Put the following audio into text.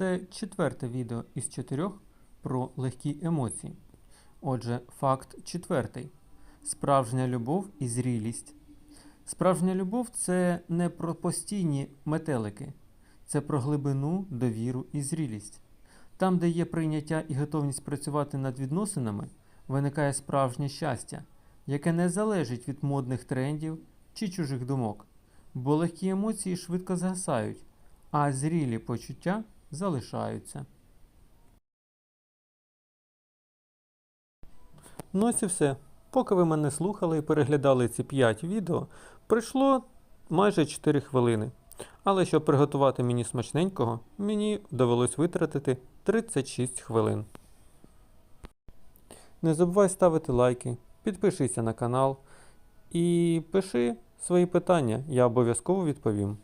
Це четверте відео із чотирьох про легкі емоції. Отже, факт четвертий. Справжня любов і зрілість. Справжня любов це не про постійні метелики, це про глибину, довіру і зрілість. Там, де є прийняття і готовність працювати над відносинами, виникає справжнє щастя, яке не залежить від модних трендів чи чужих думок. Бо легкі емоції швидко згасають, а зрілі почуття залишаються. Ну ось і все. Поки ви мене слухали і переглядали ці 5 відео, пройшло майже 4 хвилини. Але щоб приготувати мені смачненького, мені довелось витратити 36 хвилин. Не забувай ставити лайки, підпишися на канал і пиши свої питання, я обов'язково відповім.